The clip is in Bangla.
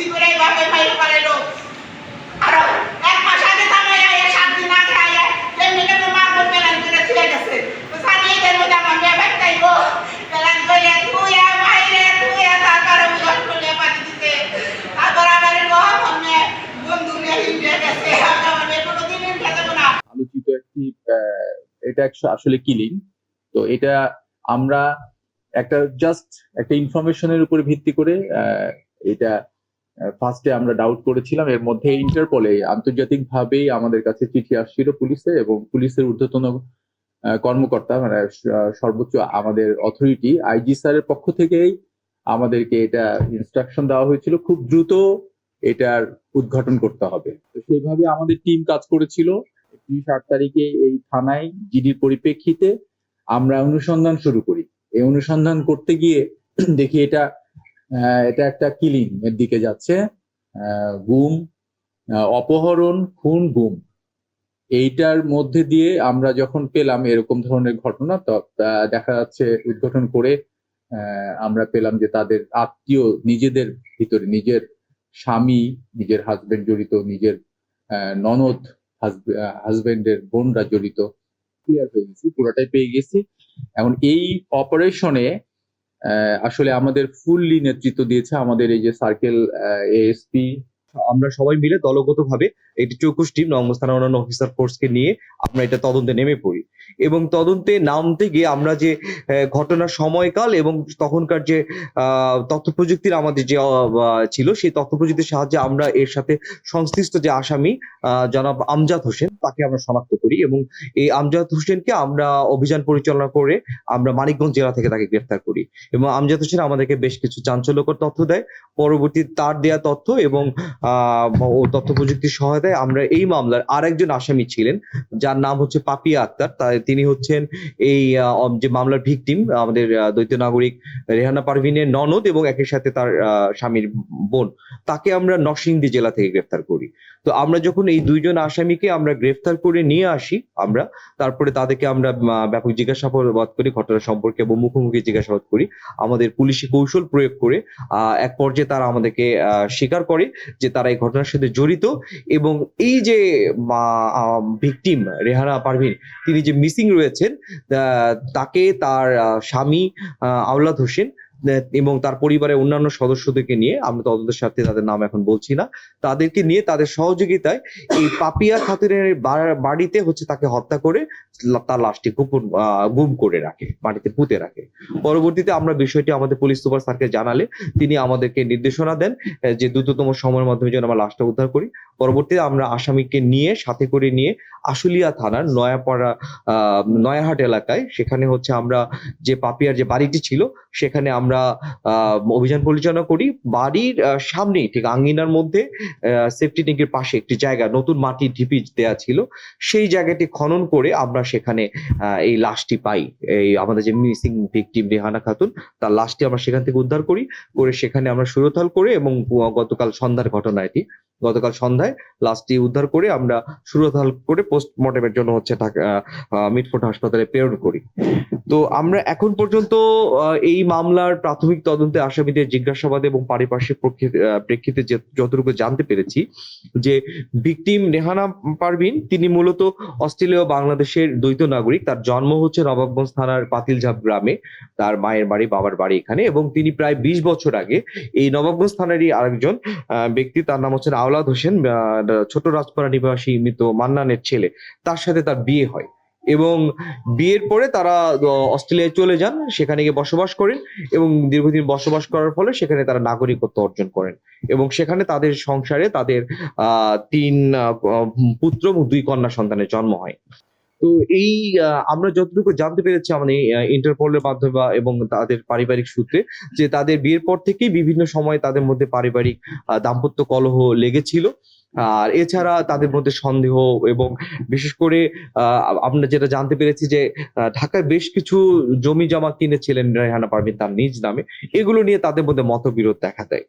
বুদ্ধি করে মাইর করে লোক। এক মাস আগে থামাই সাত দিন আগে কেমনি গেছে। মধ্যে আমার মেয়ে গো। করে তুই পানি দিতে। তারপর আবার গো বন্ধু নিয়ে গেছে। আলোচিত একটি এটা আসলে কিলিং তো এটা আমরা একটা জাস্ট একটা ইনফরমেশনের উপর ভিত্তি করে এটা ফার্স্টে আমরা ডাউট করেছিলাম, এর মধ্যে ইন্টারপলে আন্তর্জাতিক ভাবেই আমাদের কাছে চিঠি আসছিল পুলিশে এবং পুলিশের ঊর্ধ্বতন কর্মকর্তা মানে সর্বোচ্চ আমাদের অথরিটি আইজি স্যারের পক্ষ থেকেই আমাদেরকে এটা ইনস্ট্রাকশন দেওয়া হয়েছিল। খুব দ্রুত এটার উদ্ঘাটন করতে হবে। তো সেইভাবে আমাদের টিম কাজ করেছিল। তিরিশ আট তারিখে এই থানায় জিডির পরিপ্রেক্ষিতে আমরা অনুসন্ধান শুরু করি। এই অনুসন্ধান করতে গিয়ে দেখি এটা এটা একটা কিলিং এর দিকে যাচ্ছে। গুম অপহরণ, খুন, গুম। এইটার মধ্যে দিয়ে আমরা যখন পেলাম এরকম ধরনের ঘটনা দেখা যাচ্ছে উদ্ঘাটন করে আমরা পেলাম যে তাদের আত্মীয় নিজেদের ভিতরে, নিজের স্বামী, নিজের হাজবেন্ড জড়িত, নিজের ননদ হাজবেন্ডের বোনরা জড়িত। ক্লিয়ার হয়ে গেছি, পুরোটাই পেয়ে গেছি। এখন এই অপারেশনে আসলে আমাদের ফুললি নেতৃত্ব দিয়েছে আমাদের এই যে সার্কেল এএসপি আমরা সবাই মিলে দলগতভাবে একটি চৌকুশ টিম নবম স্থানের অন্যান্য অফিসার ফোর্সকে নিয়ে আমরা এটা তদন্তে নেমে পড়ি। এবং তদন্তে নামতে গিয়ে আমরা যে ঘটনার সময়কাল এবং তখনকার যে তথ্য প্রযুক্তির আমাদের যে ছিল সেই তথ্য প্রযুক্তির সাহায্যে আমরা এর সাথে সংশ্লিষ্ট যে আসামি জনাব আমজাদ হোসেন, তাকে আমরা শনাক্ত করি এবং এই আমজাদ হোসেনকে আমরা অভিযান পরিচালনা করে আমরা মানিকগঞ্জ জেলা থেকে তাকে গ্রেফতার করি এবং আমজাদ হোসেন আমাদেরকে বেশ কিছু চাঞ্চল্যকর তথ্য দেয়। পরবর্তী তার দেয়া তথ্য এবং ও তথ্য প্রযুক্তির সহায়তায় আমরা এই মামলার আরেকজন আসামি ছিলেন, যার নাম হচ্ছে পাপিয়া আক্তার। তিনি হচ্ছেন এই যে মামলার ভিকটিম, আমাদের দ্বৈত নাগরিক রেহানা পারভিনের ননদ এবং একই সাথে তার স্বামীর বোন। তাকে আমরা নরসিংদী জেলা থেকে গ্রেফতার করি। তো আমরা যখন এই দুইজন আসামিকে আমরা গ্রেফতার করে নিয়ে আসি, আমরা, তারপরে তাদেরকে আমরা ব্যাপক জিজ্ঞাসাবাদ করি, ঘটনা সম্পর্কে এবং মুখোমুখি জিজ্ঞাসাবাদ করি, আমাদের পুলিশি কৌশল প্রয়োগ করে এক পর্যায়ে তারা আমাদেরকে স্বীকার করে যে তারা এই ঘটনার সাথে জড়িত এবং এই যে ভিকটিম রেহানা পারভিন, তিনি যে মিসিং রয়েছেন তাকে তার স্বামী আওলাদ হোসেন এবং তার পরিবারের অন্যান্য সদস্যদেরকে নিয়ে আমরা তদন্তের সাথে তাদের নাম এখন বলছি না। তাদেরকে নিয়ে তাদের সহযোগিতায় এই পাপিয়া খাতুনের বাড়িতে হচ্ছে তাকে হত্যা করে তার লাশটি গোপন গুম করে রাখে মাটিতে পুঁতে রাখে। পরবর্তীতে আমরা বিষয়টি আমাদের পুলিশ সুপার স্যারকে জানালে তিনি আমাদেরকে নির্দেশনা দেন যে দ্রুততম সময়ের মাধ্যমে যেন আমরা লাশটা উদ্ধার করি। পরবর্তীতে আমরা আসামিকে নিয়ে, সাথে করে নিয়ে আশুলিয়া থানার নয়াপাড়া নয়াহাট এলাকায়, সেখানে হচ্ছে আমরা যে পাপিয়ার যে বাড়িটি ছিল, সেখানে আমরা আহ, অভিযান পরিচালনা করি। বাড়ির সামনেই ঠিক আঙ্গিনার মধ্যে সেফটি ট্যাঙ্কের পাশে একটি জায়গা নতুন মাটির ঢিপি দেওয়া ছিল। সেই জায়গাটি খনন করে আমরা সেখানে এই লাশটি পাই। এই আমাদের যে মিসিং ভিকটিম রেহানা খাতুন তার লাশটি আমরা সেখান থেকে উদ্ধার করি। করে সেখানে আমরা সুরতাল করে এবং গতকাল সন্ধ্যার ঘটনা এটি। গতকাল সন্ধ্যায় লাশটি উদ্ধার করে আমরা সুরতাল করে পোস্টমর্টমের জন্য হচ্ছে ঢাকা হাসপাতালে প্রেরণ করি। তো আমরা এখন পর্যন্ত এই মামলার প্রাথমিক তদন্তে আসামিদের জিজ্ঞাসাবাদ এবং পারিপার্শ্বিক প্রেক্ষিতে যতটুকু জানতে পেরেছি, যে ভিকটিম নেহানা পারভিন, তিনি মূলত অস্ট্রেলিয়া বাংলাদেশের দ্বৈত নাগরিক। তার জন্ম হচ্ছে নবাবগঞ্জ থানার পাতিলঝাপ গ্রামে। তার মায়ের বাড়ি, বাবার বাড়ি এখানে এবং তিনি প্রায় বিশ বছর আগে এই নবাবগঞ্জ থানারই আরেকজন ব্যক্তি, তার নাম হচ্ছে আওলাদ হোসেন ছোট রাজপাড়া নিবাসী মৃত মান্নানের ছেলে। তার সাথে তার বিয়ে হয় এবং বিয়ের পরে তারা অস্ট্রেলিয়ায় চলে যান, সেখানে গিয়ে বসবাস করেন এবং দীর্ঘদিন বসবাস করার ফলে সেখানে তারা নাগরিকত্ব অর্জন করেন এবং সেখানে তাদের সংসারে তাদের তিন পুত্র এবং দুই কন্যা সন্তানের জন্ম হয়। তো এই আমরা যতটুকু জানতে পেরেছি আমাদের ইন্টারপোলের মাধ্যমে বা- এবং তাদের পারিবারিক সূত্রে, যে তাদের বিয়ের পর থেকেই বিভিন্ন সময় তাদের মধ্যে পারিবারিক দাম্পত্য কলহ লেগেছিল। আর এছাড়া তাদের মধ্যে সন্দেহ এবং বিশেষ করে আমরা যেটা জানতে পেরেছি যে ঢাকায় বেশ কিছু জমি জমা কিনেছিলেন রেহানা পারভিন তার নিজ নামে। এগুলো নিয়ে তাদের মধ্যে মতবিরোধ দেখা দেয়।